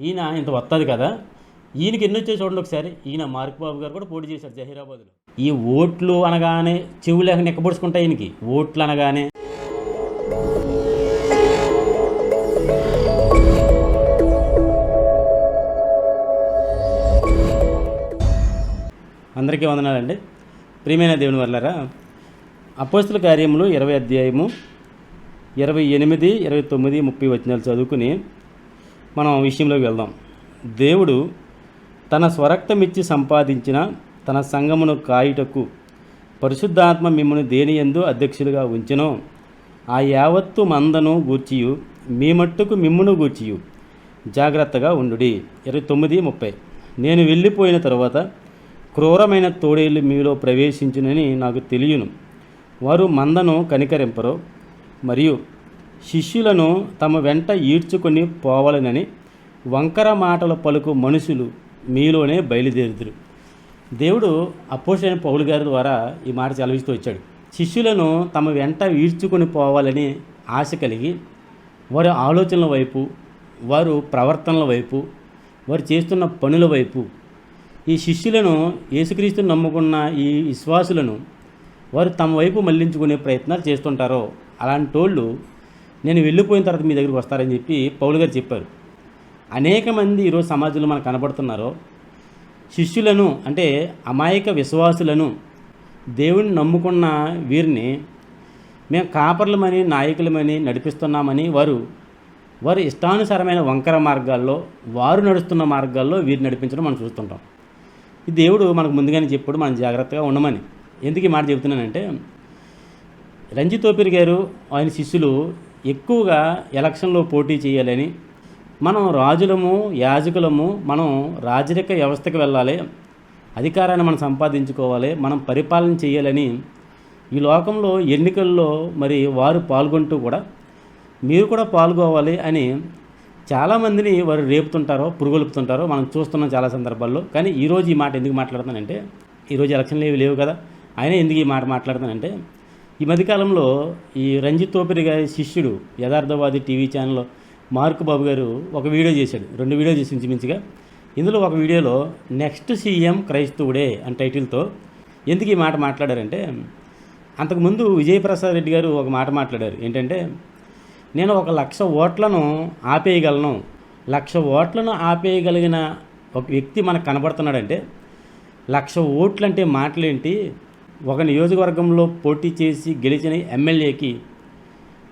ఈయన ఇంత వస్తుంది కదా? ఈయనకి ఎన్ని వచ్చాయి చూడండి ఒకసారి. ఈయన మార్క్ బాబు గారు కూడా పోటీ చేశారు జహీరాబాద్లో. ఈ ఓట్లు అనగానే చెవు లేక నెక్కబడుచుకుంటాయి ఈయనకి. ఓట్లు అనగానే. అందరికీ వందనాలండి. ప్రియమైన దేవుని వల్లరా అపోస్తుల కార్యములు ఇరవై అధ్యాయము ఇరవై ఎనిమిది ఇరవై తొమ్మిది ముప్పై వచనాలు చదువుకుని మనం విషయంలోకి వెళ్దాం. దేవుడు తన స్వరక్తమిచ్చి సంపాదించిన తన సంగమును కాయుటకు పరిశుద్ధాత్మ మిమ్మల్ని దేని ఎందు అధ్యక్షులుగా ఉంచెనో ఆ యావత్తు మందను గూర్చియు మీ మట్టుకు మిమ్మును గూర్చియు. జాగ్రత్తగా ఉండుడి. ఇరవై తొమ్మిది ముప్పై. నేను వెళ్ళిపోయిన తర్వాత క్రూరమైన తోడేళ్ళు మీలో ప్రవేశించునని నాకు తెలియను. వారు మందను కనికరింపరు మరియు శిష్యులను తమ వెంట ఈడ్చుకొని పోవాలనని వంకర మాటలు పలుకు మనుషులు మీలోనే బయలుదేరుదురు. దేవుడు అపోషణ పౌలు గారి ద్వారా ఈ మాట చలవిస్తూ వచ్చాడు. శిష్యులను తమ వెంట ఈడ్చుకొని పోవాలని ఆశ కలిగి వారి ఆలోచనల వైపు వారు ప్రవర్తనల వైపు వారు చేస్తున్న పనుల వైపు ఈ శిష్యులను యేసుక్రీస్తుని నమ్ముకున్న ఈ విశ్వాసులను వారు తమ వైపు మళ్ళించుకునే ప్రయత్నాలు చేస్తుంటారో అలాంటి వాళ్ళు నేను వెళ్ళిపోయిన తర్వాత మీ దగ్గరికి వస్తారని చెప్పి పౌలు గారు చెప్పారు. అనేక మంది ఈరోజు సమాజంలో మనకు కనబడుతున్నారో శిష్యులను అంటే అమాయక విశ్వాసులను దేవుని నమ్ముకున్న వీరిని మేము కాపర్లమని నాయకులమని నడిపిస్తున్నామని వారు వారు ఇష్టానుసారమైన వంకర మార్గాల్లో వారు నడుస్తున్న మార్గాల్లో వీరు నడిపించడం మనం చూస్తుంటాం. ఈ దేవుడు మనకు ముందుగానే చెప్పాడు మనం జాగ్రత్తగా ఉండమని. ఎందుకు ఈ మాట చెబుతున్నానంటే రంజిత్ ఓపిరి గారు ఆయన శిష్యులు ఎక్కువగా ఎలక్షన్లో పోటీ చేయాలని మనం రాజులము యాజకులము మనం రాజరిక వ్యవస్థకు వెళ్ళాలి అధికారాన్ని మనం సంపాదించుకోవాలి మనం పరిపాలన చేయాలని ఈ లోకంలో ఎన్నికల్లో మరి వారు పాల్గొంటూ కూడా మీరు కూడా పాల్గొవాలి అని చాలామందిని వారు రేపుతుంటారో పురుగొలుపుతుంటారో మనం చూస్తున్నాం చాలా సందర్భాల్లో. కానీ ఈరోజు ఈ మాట ఎందుకు మాట్లాడుతానంటే ఈరోజు ఎలక్షన్లు ఏవి లేవు కదా ఆయన ఎందుకు ఈ మాట మాట్లాడుతానంటే ఈ మధ్యకాలంలో ఈ రంజిత్ తోపిరి గారి శిష్యుడు యథార్థవాది టీవీ ఛానల్లో మార్క్ బాబు గారు ఒక వీడియో చేశాడు. రెండు వీడియో చేసి ఇంచుమించుగా. ఇందులో ఒక వీడియోలో నెక్స్ట్ సీఎం క్రైస్తవుడే అని టైటిల్తో ఎందుకు ఈ మాట మాట్లాడారంటే అంతకుముందు విజయప్రసాద్ రెడ్డి గారు ఒక మాట మాట్లాడారు. ఏంటంటే నేను ఒక లక్ష ఓట్లను ఆపేయగలను. లక్ష ఓట్లను ఆపేయగలిగిన ఒక వ్యక్తి మనకు కనబడుతున్నాడంటే లక్ష ఓట్లు అంటే మాటలేంటి? ఒక నియోజకవర్గంలో పోటీ చేసి గెలిచిన ఎమ్మెల్యేకి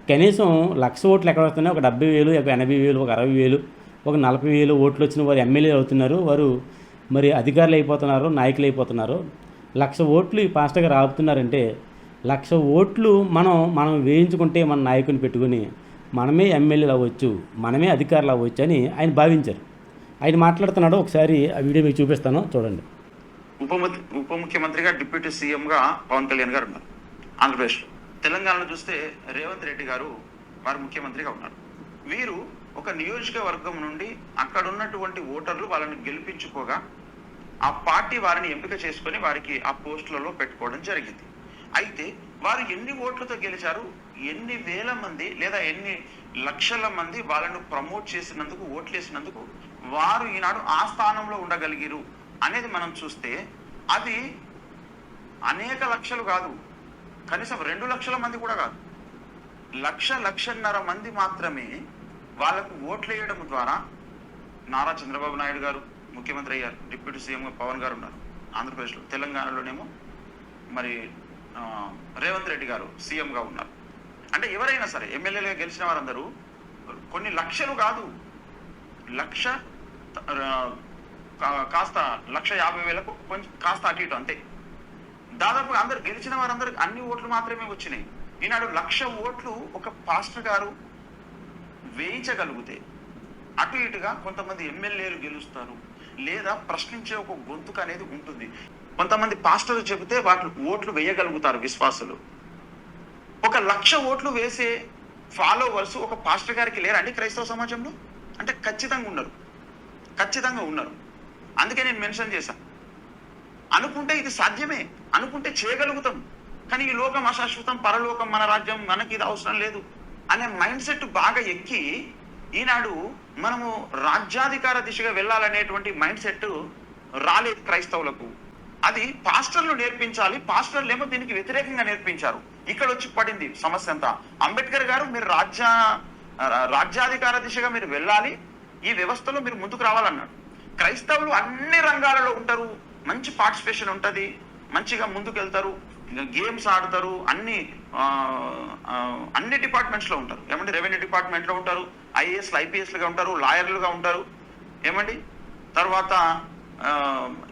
కనీసం లక్ష ఓట్లు ఎక్కడ వస్తున్నాయి? ఒక డెబ్బై వేలు ఒక ఎనభై వేలు ఒక అరవై వేలు ఒక నలభై వేలు ఓట్లు వచ్చిన వారు ఎమ్మెల్యేలు అవుతున్నారు. వారు మరి అధికారులు అయిపోతున్నారు నాయకులు అయిపోతున్నారు. లక్ష ఓట్లు ఈ పాస్టర్ గారు ఆపుతున్నారంటే లక్ష ఓట్లు మనం మనం వేయించుకుంటే మన నాయకుని పెట్టుకుని మనమే ఎమ్మెల్యేలు అవ్వచ్చు మనమే అధికారులు అవ్వచ్చు అని ఆయన భావించారు. ఆయన మాట్లాడుతున్నాడు. ఒకసారి ఆ వీడియో మీకు చూపిస్తాను. చూడండి. ఉప ఉప ముఖ్యమంత్రిగా డిప్యూటీ సీఎంగా పవన్ కళ్యాణ్ గారు ఉన్నారు. ఆంధ్రప్రదేశ్లో. తెలంగాణలో చూస్తే రేవంత్ రెడ్డి గారు వారు ముఖ్యమంత్రిగా ఉన్నారు. వీరు ఒక నియోజకవర్గం నుండి అక్కడ ఉన్నటువంటి ఓటర్లు వాళ్ళని గెలిపించుకోగా ఆ పార్టీ వారిని ఎంపిక చేసుకొని వారికి ఆ పోస్టులలో పెట్టుకోవడం జరిగింది. అయితే వారు ఎన్ని ఓట్లతో గెలిచారు ఎన్ని వేల మంది లేదా ఎన్ని లక్షల మంది వాళ్ళను ప్రమోట్ చేసినందుకు ఓట్లేసినందుకు వారు ఈనాడు ఆ స్థానంలో ఉండగలిగిరు అనేది మనం చూస్తే అది అనేక లక్షలు కాదు. కనీసం రెండు లక్షల మంది కూడా కాదు. లక్ష లక్షన్నర మంది మాత్రమే వాళ్ళకు ఓట్లు వేయడం ద్వారా నారా చంద్రబాబు నాయుడు గారు ముఖ్యమంత్రి అయ్యారు. డిప్యూటీ సీఎం పవన్ గారు ఉన్నారు. ఆంధ్రప్రదేశ్లో. తెలంగాణలోనేమో మరి రేవంత్ రెడ్డి గారు సీఎంగా ఉన్నారు. అంటే ఎవరైనా సరే ఎమ్మెల్యేలుగా గెలిచిన వారందరూ కొన్ని లక్షలు కాదు. లక్ష కాస్త లక్ష యాభై వేలకు కొంచెం కాస్త అటు ఇటు అంతే. దాదాపుగా అందరు గెలిచిన వారందరికి అన్ని ఓట్లు మాత్రమే వచ్చినాయి. ఈనాడు లక్ష ఓట్లు ఒక పాస్టర్ గారు వేయించగలిగితే అటు ఇటుగా కొంతమంది ఎమ్మెల్యేలు గెలుస్తారు. లేదా ప్రశ్నించే ఒక గొంతుక అనేది ఉంటుంది. కొంతమంది పాస్టర్లు చెబితే వాటి ఓట్లు వేయగలుగుతారు విశ్వాసులు. ఒక లక్ష ఓట్లు వేసే ఫాలోవర్స్ ఒక పాస్టర్ గారికి లేరండి క్రైస్తవ సమాజంలో? అంటే ఖచ్చితంగా ఉన్నారు ఖచ్చితంగా ఉన్నారు అందుకే నేను మెన్షన్ చేశాను అనుకుంటే ఇది సాధ్యమే అనుకుంటే చేయగలుగుతాం. కానీ ఈ లోకం అశాశ్వతం పరలోకం మన రాజ్యం మనకి ఇది అవసరం లేదు అనే మైండ్ సెట్ బాగా ఎక్కి ఈనాడు మనము రాజ్యాధికార దిశగా వెళ్ళాలనేటువంటి మైండ్ సెట్ రాలేదు క్రైస్తవులకు. అది పాస్టర్లు నేర్పించాలి పాస్టర్లు ఏమో దీనికి వ్యతిరేకంగా నేర్పించారు. ఇక్కడ వచ్చి పడింది సమస్య అంతా. అంబేద్కర్ గారు మీరు రాజ్య రాజ్యాధికార దిశగా మీరు వెళ్ళాలి ఈ వ్యవస్థలో మీరు ముందుకు రావాలన్నాడు. క్రైస్తవులు అన్ని రంగాలలో ఉంటారు. మంచి పార్టిసిపేషన్ ఉంటుంది. మంచిగా ముందుకెళ్తారు. గేమ్స్ ఆడతారు. అన్ని అన్ని డిపార్ట్మెంట్స్లో ఉంటారు. ఏమంటే రెవెన్యూ డిపార్ట్మెంట్లో ఉంటారు. ఐఏఎస్లు ఐపీఎస్లుగా ఉంటారు. లాయర్లుగా ఉంటారు. ఏమండి? తర్వాత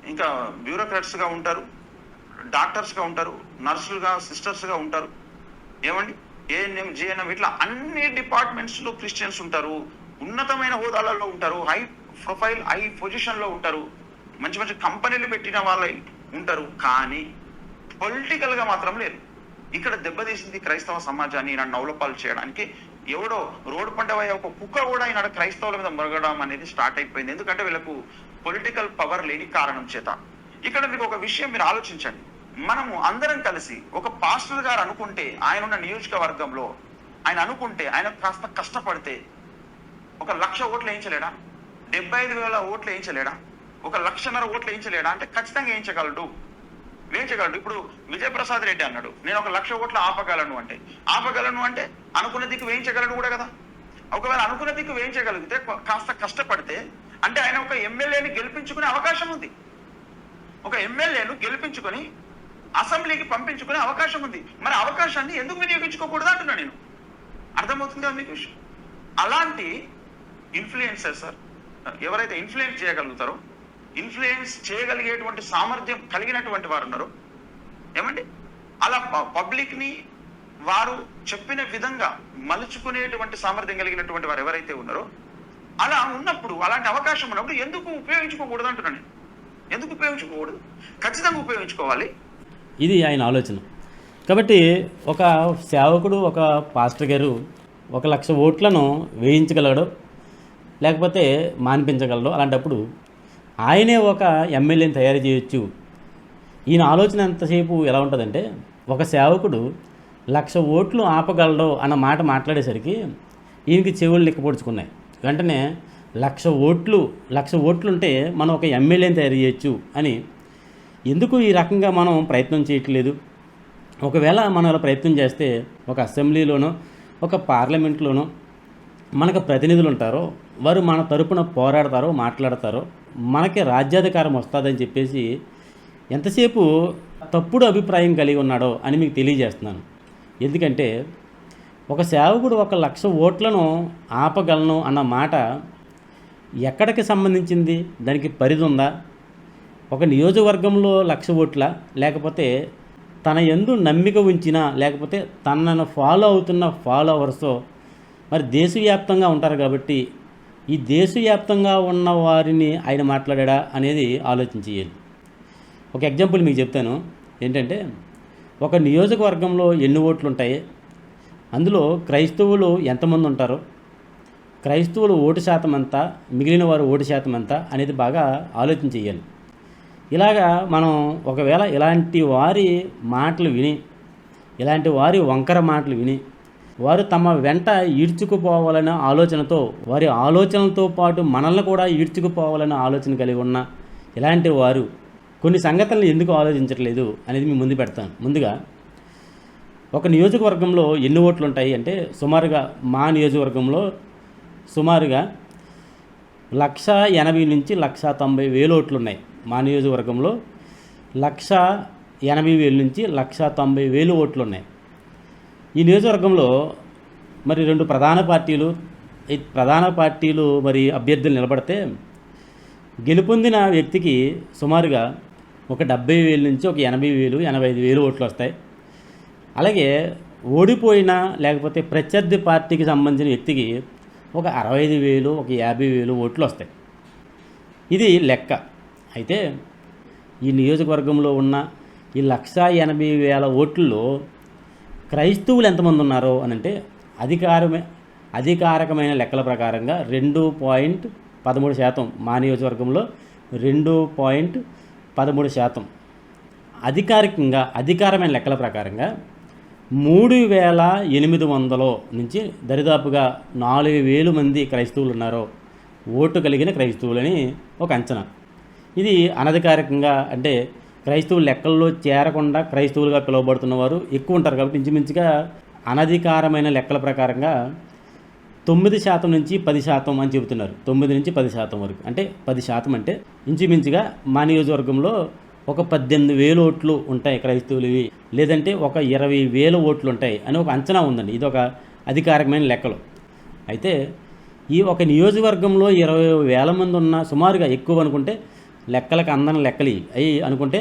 ఇంకా బ్యూరోక్రాట్స్గా ఉంటారు. డాక్టర్స్గా ఉంటారు. నర్సులుగా సిస్టర్స్గా ఉంటారు. ఏమండి? ఏఎన్ఎం జిఎన్ఎం ఇట్లా అన్ని డిపార్ట్మెంట్స్లో క్రిస్టియన్స్ ఉంటారు. ఉన్నతమైన హోదాలలో ఉంటారు హై ప్రొఫైల్ హై పొజిషన్లో ఉంటారు మంచి మంచి కంపెనీలు పెట్టిన వాళ్ళు ఉంటారు కానీ పొలిటికల్గా మాత్రం లేదు. ఇక్కడ దెబ్బతీసింది క్రైస్తవ సమాజాన్ని ఈయన నవలపాలు చేయడానికి. ఎవడో రోడ్డు పంట ఒక కుక్క కూడా ఈనాడు క్రైస్తవుల మీద మరగడం అనేది స్టార్ట్ అయిపోయింది. ఎందుకంటే వీళ్ళకు పొలిటికల్ పవర్ లేని కారణం చేత. ఇక్కడ మీకు ఒక విషయం మీరు ఆలోచించండి. మనము అందరం కలిసి ఒక పాస్టర్ గారు అనుకుంటే ఆయన ఉన్న నియోజకవర్గంలో ఆయన అనుకుంటే ఆయన కాస్త కష్టపడితే ఒక లక్ష ఓట్లు వేయించలేడా? డెబ్బై ఐదు వేల ఓట్లు వేయించలేడా? ఒక లక్షన్నర ఓట్లు వేయించలేడా? అంటే ఖచ్చితంగా వేయించగలడు. వేయించగలడు. ఇప్పుడు విజయప్రసాద్ రెడ్డి అన్నాడు నేను ఒక లక్ష ఓట్లు ఆపగలను అంటే. ఆపగలను అంటే అనుకున్న దిక్కు వేయించగలను కూడా కదా. ఒకవేళ అనుకున్న దిక్కు వేయించగలిగితే కాస్త కష్టపడితే అంటే ఆయన ఒక ఎమ్మెల్యేని గెలిపించుకునే అవకాశం ఉంది. ఒక ఎమ్మెల్యేను గెలిపించుకొని అసెంబ్లీకి పంపించుకునే అవకాశం ఉంది. మరి అవకాశాన్ని ఎందుకు వినియోగించుకోకూడదు అంటున్నా నేను. అర్థమవుతుందా మీకు? విషయం అలాంటి ఇన్ఫ్లుయెన్సర్ సార్. ఎవరైతే ఇన్ఫ్లుయెన్స్ చేయగలుగుతారో ఇన్ఫ్లుయెన్స్ చేయగలిగేటువంటి సామర్థ్యం కలిగినటువంటి వారు ఉన్నారు. ఏమండి? అలా పబ్లిక్ని వారు చెప్పిన విధంగా మలుచుకునేటువంటి సామర్థ్యం కలిగినటువంటి వారు ఎవరైతే ఉన్నారో అలా ఉన్నప్పుడు అలాంటి అవకాశం ఉన్నప్పుడు ఎందుకు ఉపయోగించుకోకూడదు అంటున్నాను నేను. ఎందుకు ఉపయోగించుకోకూడదు? ఖచ్చితంగా ఉపయోగించుకోవాలి. ఇది ఆయన ఆలోచన. కాబట్టి ఒక సేవకుడు ఒక పాస్టర్ గారు ఒక లక్ష ఓట్లను వేయించగలడు లేకపోతే మానిపించగలరు అలాంటప్పుడు ఆయనే ఒక ఎమ్మెల్యేని తయారు చేయొచ్చు. ఈయన ఆలోచన ఎంతసేపు ఎలా ఉంటుందంటే ఒక సేవకుడు లక్ష ఓట్లు ఆపగలడు అన్న మాట మాట్లాడేసరికి ఈయనకి చెవులు లెక్కపొడుచుకున్నాయి వెంటనే లక్ష ఓట్లు లక్ష ఓట్లుంటే మనం ఒక ఎమ్మెల్యేని తయారు చేయొచ్చు అని ఎందుకు ఈ రకంగా మనం ప్రయత్నం చేయట్లేదు? ఒకవేళ మనం అలా ప్రయత్నం చేస్తే ఒక అసెంబ్లీలోనో ఒక పార్లమెంట్లోనో మనకు ప్రతినిధులు ఉంటారో వారు మన తరపున పోరాడతారో మాట్లాడతారో మనకి రాజ్యాధికారం వస్తుందని చెప్పేసి ఎంతసేపు తప్పుడు అభిప్రాయం కలిగి ఉన్నాడో అని మీకు తెలియజేస్తున్నాను. ఎందుకంటే ఒక సేవకుడు ఒక లక్ష ఓట్లను ఆపగలను అన్న మాట ఎక్కడికి సంబంధించింది? దానికి పరిధి ఉందా ఒక నియోజకవర్గంలో లక్ష ఓట్ల? లేకపోతే తన ఎందు నమ్మిక ఉంచినా? లేకపోతే తనను ఫాలో అవుతున్న ఫాలోవర్స్ మరి దేశవ్యాప్తంగా ఉంటారు కాబట్టి ఈ దేశవ్యాప్తంగా ఉన్న వారిని ఆయన మాట్లాడా అనేది ఆలోచించేయాలి. ఒక ఎగ్జాంపుల్ మీకు చెప్తాను. ఏంటంటే ఒక నియోజకవర్గంలో ఎన్ని ఓట్లు ఉంటాయి అందులో క్రైస్తవులు ఎంతమంది ఉంటారో? క్రైస్తవులు ఓటు శాతం ఎంత మిగిలిన వారు ఓటు శాతం ఎంత అనేది బాగా ఆలోచన చేయాలి ఇలాగా మనం ఒకవేళ ఇలాంటి వారి మాటలు విని ఇలాంటి వారి వంకర మాటలు విని వారు తమ వెంట ఈడ్చుకుపోవాలనే ఆలోచనతో వారి ఆలోచనలతో పాటు మనల్ని కూడా ఈడ్చుకుపోవాలనే ఆలోచన కలిగి ఉన్న ఇలాంటి వారు కొన్ని సంగతులను ఎందుకు ఆలోచించట్లేదు అనేది మీ ముందు పెడతాను. ముందుగా ఒక నియోజకవర్గంలో ఎన్ని ఓట్లు ఉంటాయి అంటే సుమారుగా మా నియోజకవర్గంలో సుమారుగా లక్ష ఎనభై నుంచి లక్ష తొంభై వేలు ఓట్లు ఉన్నాయి మా నియోజకవర్గంలో. లక్ష ఎనభై వేలు నుంచి లక్ష తొంభై వేలు ఓట్లు ఉన్నాయి. ఈ నియోజకవర్గంలో మరి రెండు ప్రధాన పార్టీలు ఈ ప్రధాన పార్టీలు మరి అభ్యర్థులు నిలబడితే గెలుపొందిన వ్యక్తికి సుమారుగా ఒక డెబ్బై వేలు నుంచి ఒక ఎనభై వేలు ఎనభై ఐదు వేలు ఓట్లు వస్తాయి. అలాగే ఓడిపోయిన లేకపోతే ప్రత్యర్థి పార్టీకి సంబంధించిన వ్యక్తికి ఒక అరవై ఐదు వేలు ఒక యాభై వేలు ఓట్లు వస్తాయి. ఇది లెక్క. అయితే ఈ నియోజకవర్గంలో ఉన్న ఈ లక్ష ఎనభై వేల ఓట్లలో క్రైస్తవులు ఎంతమంది ఉన్నారో అని అంటే అధికారమే అధికారకమైన లెక్కల ప్రకారంగా రెండు పాయింట్ పదమూడు శాతం మా నియోజకవర్గంలో రెండు పాయింట్ పదమూడు శాతం. అధికారికంగా అధికారమైన లెక్కల ప్రకారంగా మూడు వేల ఎనిమిది వందలో నుంచి దరిదాపుగా నాలుగు వేలు మంది క్రైస్తవులు ఉన్నారో ఓటు కలిగిన క్రైస్తవులని ఒక అంచనా. ఇది అనధికారికంగా అంటే క్రైస్తవు లెక్కల్లో చేరకుండా క్రైస్తవులుగా పిలువబడుతున్న వారు ఎక్కువ ఉంటారు కాబట్టి ఇంచుమించుగా అనధికారమైన లెక్కల ప్రకారంగా తొమ్మిది శాతం నుంచి పది శాతం అని చెబుతున్నారు. తొమ్మిది నుంచి పది శాతం వరకు. అంటే పది శాతం అంటే ఇంచుమించుగా మా నియోజకవర్గంలో ఒక పద్దెనిమిది వేలు ఓట్లు ఉంటాయి క్రైస్తవులవి లేదంటే ఒక ఇరవై వేల ఓట్లు ఉంటాయి అని ఒక అంచనా ఉందండి. ఇది ఒక అధికారికమైన లెక్కలు. అయితే ఈ ఒక నియోజకవర్గంలో ఇరవై వేల మంది ఉన్న సుమారుగా ఎక్కువ అనుకుంటే లెక్కలకు అందని లెక్కలు. అవి అనుకుంటే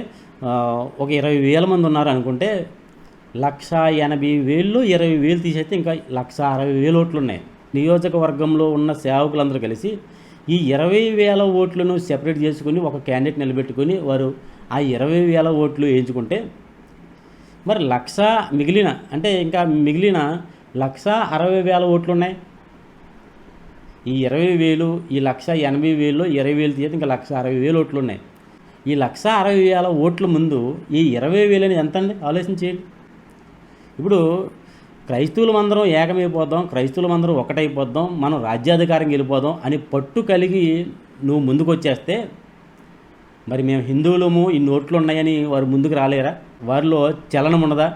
ఒక ఇరవై వేల మంది ఉన్నారు అనుకుంటే లక్ష ఎనభై వేలు ఇరవై వేలు తీసేస్తే ఇంకా లక్ష అరవై వేలు ఓట్లు ఉన్నాయి. నియోజకవర్గంలో ఉన్న సేవకులందరూ కలిసి ఈ ఇరవై వేల ఓట్లను సెపరేట్ చేసుకుని ఒక క్యాండిడేట్ నిలబెట్టుకుని వారు ఆ ఇరవై వేల ఓట్లు వేయించుకుంటే మరి లక్ష మిగిలిన అంటే ఇంకా మిగిలిన లక్ష అరవై వేల ఓట్లు ఉన్నాయి. ఈ ఇరవై వేలు ఈ లక్ష ఎనభై వేలు ఇరవై వేలు తీసి ఇంకా లక్ష అరవై వేలు ఓట్లు ఉన్నాయి. ఈ లక్ష అరవై వేల ఓట్ల ముందు ఈ ఇరవై వేలు అనేది ఎంత అండి ఆలోచన చేయండి. ఇప్పుడు క్రైస్తవులం అందరం ఏకమైపోద్దాం క్రైస్తవులం అందరం ఒకటైపోద్దాం మనం రాజ్యాధికారం వెళ్ళిపోదాం అని పట్టు కలిగి నువ్వు ముందుకు వచ్చేస్తే మరి మేము హిందువులము ఇన్ని ఓట్లు ఉన్నాయని వారు ముందుకు రాలేరా? వారిలో చలనం ఉండదా?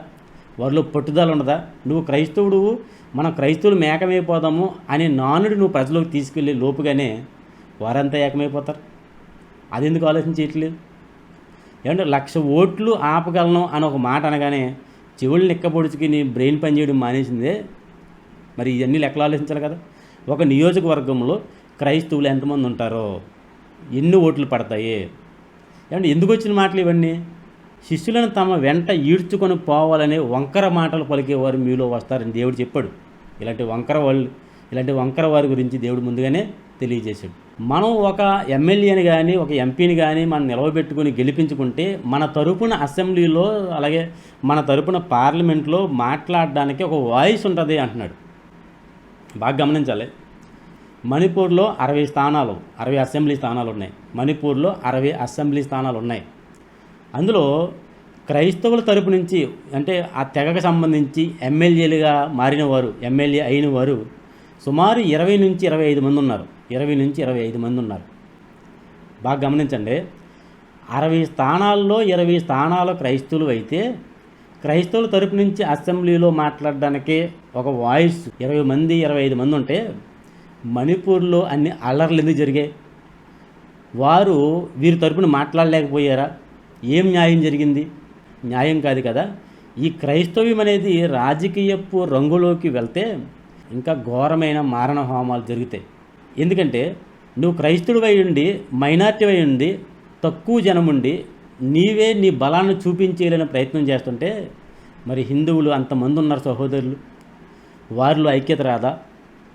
వారిలో పట్టుదల ఉండదా నువ్వు క్రైస్తవుడు మనం క్రైస్తవులు మేకమైపోదాము అనే నానుడు నువ్వు ప్రజలోకి తీసుకెళ్ళే లోపుగానే వారంతా ఏకమైపోతారు. అది ఎందుకు ఆలోచన ఏమంటే లక్ష ఓట్లు ఆపగలను అని ఒక మాట అనగానే చెవులు నిక్కపొడుచుకి నీ బ్రెయిన్ పనిచేయడం మానేసిందే. మరి ఇవన్నీ లెక్కలు ఆలోచించాలి కదా. ఒక నియోజకవర్గంలో క్రైస్తవులు ఎంతమంది ఉంటారో ఎన్ని ఓట్లు పడతాయి? ఏమంటే ఎందుకు వచ్చిన మాటలు ఇవన్నీ? శిష్యులను తమ వెంట ఈడ్చుకొని పోవాలనే వంకర మాటలు పలికేవారు మీలో వస్తారని దేవుడు చెప్పాడు. ఇలాంటి వంకర వాళ్ళు ఇలాంటి వంకర వారి గురించి దేవుడు ముందుగానే తెలియజేశాడు. మనం ఒక ఎమ్మెల్యేని కానీ ఒక ఎంపీని కానీ మనం నిలవబెట్టుకుని గెలిపించుకుంటే మన తరపున అసెంబ్లీలో అలాగే మన తరపున పార్లమెంట్లో మాట్లాడడానికి ఒక వాయిస్ ఉంటుంది అంటున్నాడు. బాగా గమనించాలి. మణిపూర్లో అరవై స్థానాలు అరవై అసెంబ్లీ స్థానాలు ఉన్నాయి. మణిపూర్లో అరవై అసెంబ్లీ స్థానాలు ఉన్నాయి. అందులో క్రైస్తవుల తరపు నుంచి అంటే ఆ తెగకు సంబంధించి ఎమ్మెల్యేలుగా మారిన వారు ఎమ్మెల్యే అయిన వారు సుమారు ఇరవై నుంచి ఇరవై ఐదు మంది ఉన్నారు. ఇరవై నుంచి ఇరవై ఐదు మంది ఉన్నారు. బాగా గమనించండి. అరవై స్థానాల్లో ఇరవై స్థానాలు క్రైస్తవులు అయితే క్రైస్తవుల తరపు నుంచి అసెంబ్లీలో మాట్లాడడానికి ఒక వాయిస్ ఇరవై మంది ఇరవై ఐదు మంది ఉంటే మణిపూర్లో అన్ని అల్లర్లు ఎందుకు జరిగాయి? వారు వీరి తరపున మాట్లాడలేకపోయారా? ఏం న్యాయం జరిగింది? న్యాయం కాదు కదా. ఈ క్రైస్తవ్యం అనేది రాజకీయపు రంగులోకి వెళ్తే ఇంకా ఘోరమైన మారణ హోమాలు జరుగుతాయి. ఎందుకంటే నువ్వు క్రైస్తవుడు ఉండి మైనార్టీ అయి ఉండి తక్కువ జనం ఉండి నీవే నీ బలాన్ని చూపించేయాలని ప్రయత్నం చేస్తుంటే మరి హిందువులు అంతమంది ఉన్నారు సహోదరులు. వారిలో ఐక్యత రాదా?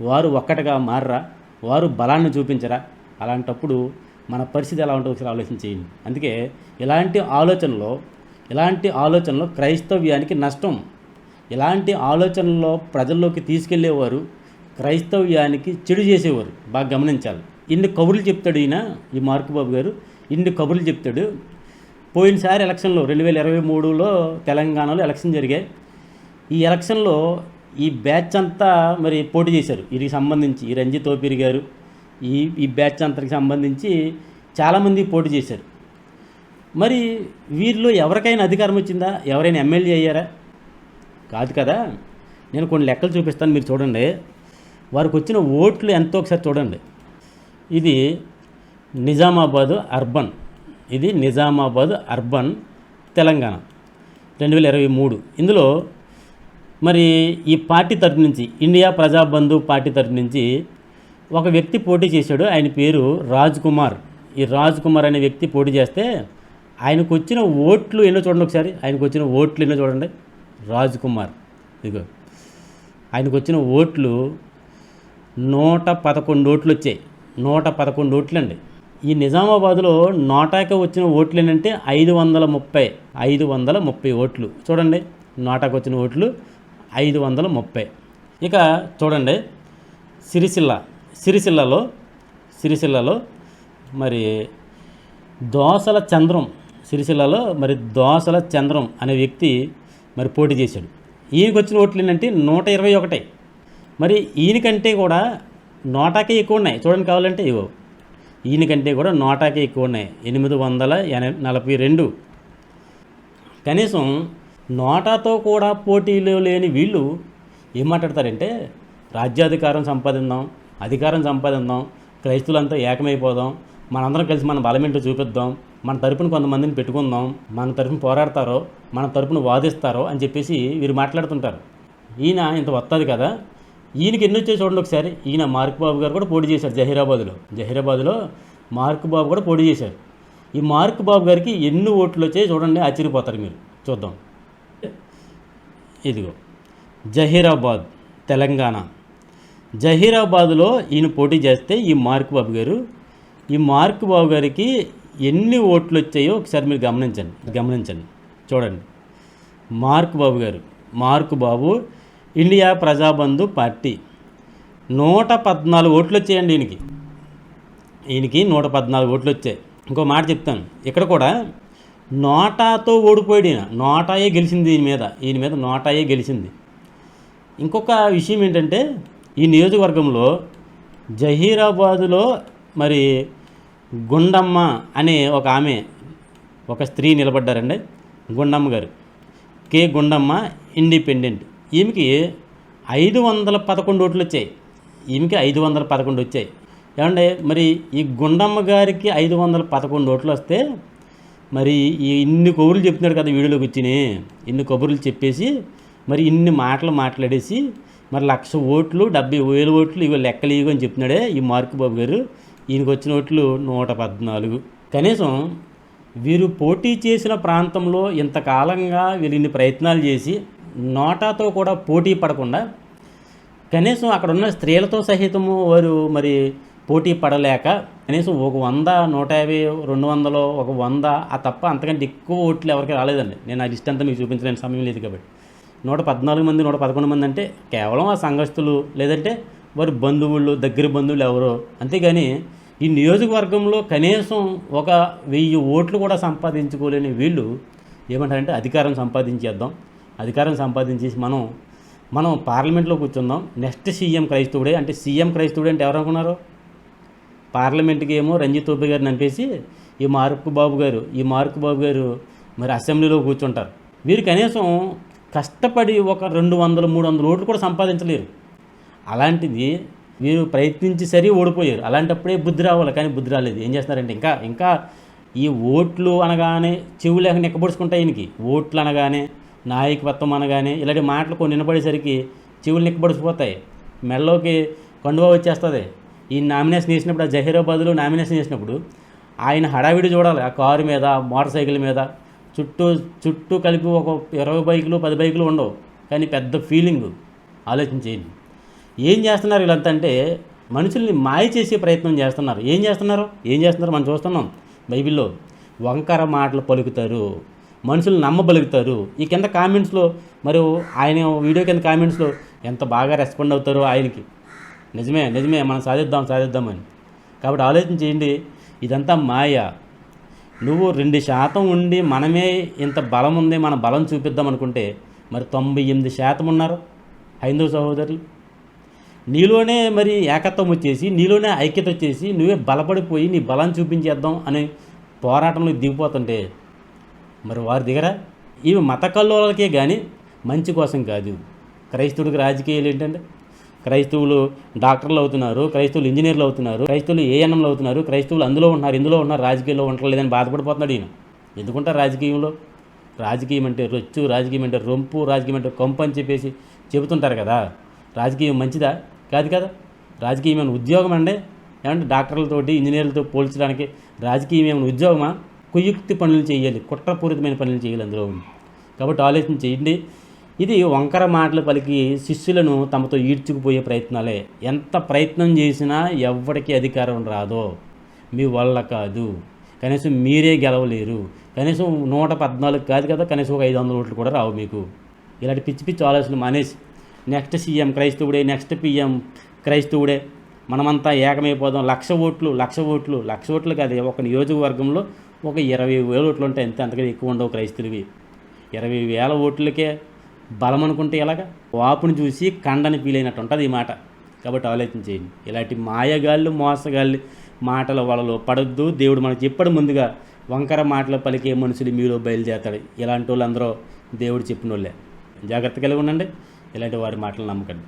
వారు ఒక్కటిగా మారరా? వారు బలాన్ని చూపించరా? అలాంటప్పుడు మన పరిస్థితి ఎలా ఉంటుందో ఒకసారి ఆలోచన చేయండి. అందుకే ఇలాంటి ఆలోచనలో ఇలాంటి ఆలోచనలో క్రైస్తవ్యానికి నష్టం? ఇలాంటి ఆలోచనల్లో ప్రజల్లోకి తీసుకెళ్ళేవారు? క్రైస్తవ్యానికి చెడు చేసేవారు? బాగా గమనించాలి. ఇన్ని కబుర్లు చెప్తాడు ఈయన ఈ మార్కుబాబు గారు. ఇన్ని కబుర్లు చెప్తాడు. పోయినసారి ఎలక్షన్లో రెండు వేల ఇరవై మూడులో తెలంగాణలో ఎలక్షన్ జరిగాయి. ఈ ఎలక్షన్లో ఈ బ్యాచ్ అంతా మరి పోటీ చేశారు. వీరికి సంబంధించి ఈ రంజిత్ ఓపిరి గారు. ఈ ఈ బ్యాచ్ అంతకి సంబంధించి చాలామంది పోటీ చేశారు. మరి వీరిలో ఎవరికైనా అధికారం వచ్చిందా? ఎవరైనా ఎమ్మెల్యే అయ్యారా? కాదు కదా. నేను కొన్ని లెక్కలు చూపిస్తాను మీరు చూడండి. వారికి వచ్చిన ఓట్లు ఎంతో ఒకసారి చూడండి. ఇది నిజామాబాద్ అర్బన్. ఇది నిజామాబాద్ అర్బన్ తెలంగాణ. రెండు వేల ఇరవై మూడు. ఇందులో మరి ఈ పార్టీ తరపు నుంచి ఇండియా ప్రజాబంధు పార్టీ తరపు నుంచి ఒక వ్యక్తి పోటీ చేశాడు. ఆయన పేరు రాజ్ కుమార్. ఈ రాజ్ కుమార్ అనే వ్యక్తి పోటీ చేస్తే ఆయనకు వచ్చిన ఓట్లు ఎన్నో చూడండి ఒకసారి. ఆయనకు వచ్చిన ఓట్లు ఎన్నో చూడండి. రాజ్ కుమార్. ఇదిగో. ఆయనకు వచ్చిన ఓట్లు నూట పదకొండు ఓట్లు వచ్చాయి. నూట పదకొండు ఓట్లు అండి. ఈ నిజామాబాద్లో నోటాకి వచ్చిన ఓట్లు ఏంటంటే ఐదు వందల ముప్పై ఐదు వందల ముప్పై ఓట్లు. చూడండి. నోటాకి వచ్చిన ఓట్లు ఐదు వందల ముప్పై. ఇక చూడండి. సిరిసిల్ల. సిరిసిల్లలో సిరిసిల్లలో మరి దోసల చంద్రం సిరిసిల్లలో మరి దోసల చంద్రం అనే వ్యక్తి మరి పోటీ చేశాడు. ఈయనకి వచ్చిన ఓట్లు ఏంటంటే నూట ఇరవై ఒకటే. మరి ఈయనకంటే కూడా నోటాకే ఎక్కువ ఉన్నాయి. చూడండి కావాలంటే ఇవో ఈయనకంటే కూడా నోటాకే ఎక్కువ ఉన్నాయి. ఎనిమిది వందల ఎన- నలభై రెండు. కనీసం నోటాతో కూడా పోటీలో లేని వీళ్ళు ఏం మాట్లాడతారంటే రాజ్యాధికారం సంపాదిద్దాం అధికారం సంపాదిద్దాం క్రైస్తువులంతా ఏకమైపోదాం మనందరం కలిసి మన బలమేంటో చూపిద్దాం మన తరపున కొంతమందిని పెట్టుకుందాం మన తరపున పోరాడతారో మన తరపున వాదిస్తారో అని చెప్పేసి వీరు మాట్లాడుతుంటారు. ఈయన ఇంత వస్తుంది కదా. ఈయనకి ఎన్ని వచ్చాయి చూడండి ఒకసారి. ఈయన మార్క్ బాబు గారు కూడా పోటీ చేశారు జహీరాబాద్లో. జహీరాబాద్లో మార్క్ బాబు కూడా పోటీ చేశారు. ఈ మార్క్ బాబు గారికి ఎన్ని ఓట్లు వచ్చాయి చూడండి ఆశ్చర్యపోతారు మీరు. చూద్దాం. ఇదిగో. జహీరాబాద్ తెలంగాణ. జహీరాబాద్లో ఈయన పోటీ చేస్తే ఈ మార్క్ బాబు గారు. ఈ మార్క్ బాబు గారికి ఎన్ని ఓట్లు వచ్చాయో ఒకసారి మీరు గమనించండి గమనించండి. చూడండి. Mark Babu garu Mark Babu India Prajabandhu party. నూట పద్నాలుగు ఓట్లు వచ్చాయండి ఈయనకి. ఈయనకి నూట పద్నాలుగు ఓట్లు వచ్చాయి. ఇంకో మాట చెప్తాను. ఇక్కడ కూడా నోటాతో ఓడిపోయాడు ఈయన. నోటాయే గెలిచింది ఈయన మీద. ఈయన మీద నోటాయే గెలిచింది. ఇంకొక విషయం ఏంటంటే ఈ నియోజకవర్గంలో జహీరాబాదులో మరి గుండమ్మ అనే ఒక ఆమె ఒక స్త్రీ నిలబడ్డారండి గుండమ్మ గారు. కే. గుండమ్మ ఇండిపెండెంట్. ఈమెకి ఐదు వందల పదకొండు ఓట్లు వచ్చాయి. ఈమెకి ఐదు వందల పదకొండు వచ్చాయి. ఏమంటే మరి ఈ గుండమ్మ గారికి ఐదు వందల పదకొండు ఓట్లు వస్తే మరి ఈ ఇన్ని కబుర్లు చెప్తున్నాడు కదా వీడియోలోకి వచ్చినాయి ఇన్ని కబుర్లు చెప్పేసి మరి ఇన్ని మాటలు మాట్లాడేసి మరి లక్ష ఓట్లు డెబ్బై వేల ఓట్లు ఇవి లెక్కలు ఇవి అని చెప్తున్నాడే ఈ మార్కు బాబు గారు. ఈయనకి వచ్చిన ఓట్లు నూట పద్నాలుగు. కనీసం వీరు పోటీ చేసిన ప్రాంతంలో ఇంతకాలంగా వీరిని ప్రయత్నాలు చేసి నోటాతో కూడా పోటీ పడకుండా కనీసం అక్కడ ఉన్న స్త్రీలతో సహితము వారు మరి పోటీ పడలేక కనీసం ఒక వంద నూట యాభై రెండు వందలు ఒక వంద ఆ తప్ప అంతకంటే ఎక్కువ ఓట్లు ఎవరికి రాలేదండి. నేను ఆ లిస్ట్ అంతా మీకు చూపించలేని సమయం లేదు కాబట్టి. నూట పద్నాలుగు మంది నూట పదకొండు మంది అంటే కేవలం ఆ సంఘస్థులు లేదంటే వారి బంధువులు దగ్గర బంధువులు ఎవరో. అంతేగాని ఈ నియోజకవర్గంలో కనీసం ఒక వెయ్యి ఓట్లు కూడా సంపాదించుకోలేని వీళ్ళు ఏమంటారంటే అధికారం సంపాదించేద్దాం. అధికారం సంపాదించేసి మనం మనం పార్లమెంట్లో కూర్చుందాం. నెక్స్ట్ సీఎం క్రైస్తవుడే అంటే సీఎం క్రైస్తవుడే అంటే ఎవరు అనుకున్నారు పార్లమెంట్కి ఏమో రంజిత్ ఓపి గారిని అనిపేసి ఈ మార్కు బాబు గారు ఈ మార్కు బాబు గారు మరి అసెంబ్లీలో కూర్చుంటారు. వీరు కనీసం కష్టపడి ఒక రెండు వందలు మూడు వందలు ఓట్లు కూడా సంపాదించలేరు. అలాంటిది వీరు ప్రయత్నించి సరి ఓడిపోయారు. అలాంటప్పుడే బుద్ధి రావాలి కానీ బుద్ధి రాలేదు. ఏం చేస్తున్నారంటే ఇంకా ఇంకా ఈ ఓట్లు అనగానే చెవు లేక నెక్కబడుచుకుంటాయి ఈయనకి. ఓట్లు అనగానే నాయకత్వం అనగానే ఇలాంటి మాటలు కొన్ని వినపడేసరికి చెవులు నెక్కబడిచిపోతాయి మెడలోకి కండువా వచ్చేస్తుంది. ఈ నామినేషన్ చేసినప్పుడు ఆ జహీరాబాద్లో నామినేషన్ చేసినప్పుడు ఆయన హడావిడి చూడాలి. ఆ కారు మీద మోటార్ సైకిల్ మీద చుట్టూ చుట్టూ కలిపి ఒక ఇరవై బైకులు పది బైకులు ఉండవు. కానీ పెద్ద ఫీలింగ్. ఆలోచించేయండి ఏం చేస్తున్నారు వీళ్ళంతా అంటే మనుషుల్ని మాయ చేసే ప్రయత్నం చేస్తున్నారు. ఏం చేస్తున్నారు? ఏం చేస్తున్నారు? మనం చూస్తున్నాం బైబిల్లో. వంకర మాటలు పలుకుతారు. మనుషులు నమ్మబలుగుతారు ఈ కింద కామెంట్స్లో మరి ఆయన వీడియో కింద కామెంట్స్లో ఎంత బాగా రెస్పాండ్ అవుతారో ఆయనకి. నిజమే నిజమే మనం సాధిద్దాం సాధిద్దామని కాబట్టి ఆలోచన చేయండి. ఇదంతా మాయ. నువ్వు రెండు శాతం ఉండి మనమే ఇంత బలం ఉంది మన బలం చూపిద్దాం అనుకుంటే మరి తొంభై ఎనిమిది శాతం ఉన్నారు హైందవ సహోదరులు. నీలోనే మరి ఏకత్వం వచ్చేసి నీలోనే ఐక్యత వచ్చేసి నువ్వే బలపడిపోయి నీ బలం చూపించేద్దాం అనే పోరాటంలో దిగిపోతుంటే మరి వారి దగ్గర ఇవి మత కల్లోలకే కానీ మంచి కోసం కాదు. క్రైస్తవుడికి రాజకీయాలు ఏంటంటే క్రైస్తవులు డాక్టర్లు అవుతున్నారు క్రైస్తవులు ఇంజనీర్లు అవుతున్నారు క్రైస్తవులు ఏఎన్ఎంలు అవుతున్నారు క్రైస్తవులు అందులో ఉంటున్నారు ఇందులో ఉన్నారు రాజకీయాల్లో ఉండలేదని బాధపడిపోతున్నాడు ఈయన. ఎందుకుంటారు రాజకీయంలో? రాజకీయం అంటే రొచ్చు రాజకీయం అంటే రొంపు రాజకీయం అంటే కొంప అని చెప్పేసి చెబుతుంటారు కదా. రాజకీయం మంచిదా? కాదు కదా. రాజకీయం ఏమైనా ఉద్యోగం అండి? ఏమంటే డాక్టర్లతోటి ఇంజనీర్లతో పోల్చడానికి రాజకీయం ఏమైనా ఉద్యోగమా? కుయుక్తి పనులు చేయాలి కుట్రపూరితమైన పనులు చేయాలి అందులో. కాబట్టి ఆలోచన చేయండి. ఇది వంకర మాటలు పలికి శిష్యులను తమతో ఈడ్చుకుపోయే ప్రయత్నాలే. ఎంత ప్రయత్నం చేసినా ఎవ్వడికి అధికారం రాదో మీ వల్ల కాదు. కనీసం మీరే గెలవలేరు. కనీసం నూట పద్నాలుగు కాదు కదా కనీసం ఒక ఐదు వందల ఓట్లు కూడా రావు మీకు. ఇలాంటి పిచ్చి పిచ్చి ఆలోచనలు మానేసి నెక్స్ట్ సీఎం క్రైస్తవుడే నెక్స్ట్ పిఎం క్రైస్తవుడే మనమంతా ఏకమైపోదాం. లక్ష ఓట్లు లక్ష ఓట్లు లక్ష ఓట్లు కాదు ఒక నియోజకవర్గంలో ఒక ఇరవై వేల ఓట్లు ఉంటాయి. అంతే అంతగా ఎక్కువ ఉండవు క్రైస్తవులవి ఇరవై వేల ఓట్లకే బలం అనుకుంటే ఎలాగా? వాపును చూసి కండని ఫీల్ అయినట్టు ఉంటుంది ఈ మాట. కాబట్టి ఆలోచించేయండి. ఇలాంటి మాయగాళ్ళు మోసగాళ్ళు మాటల వలలో పడద్దు. దేవుడు మనకు చెప్పాడు ముందుగా వంకర మాటలు పలికే మనుషులు మీలో బయలుదేరతాడు. ఇలాంటి వాళ్ళందరూ దేవుడు చెప్పిన వాళ్ళే జాగ్రత్త కలిగి ఉండండి. ఇలాంటి వారి మాటలు నమ్మకండి.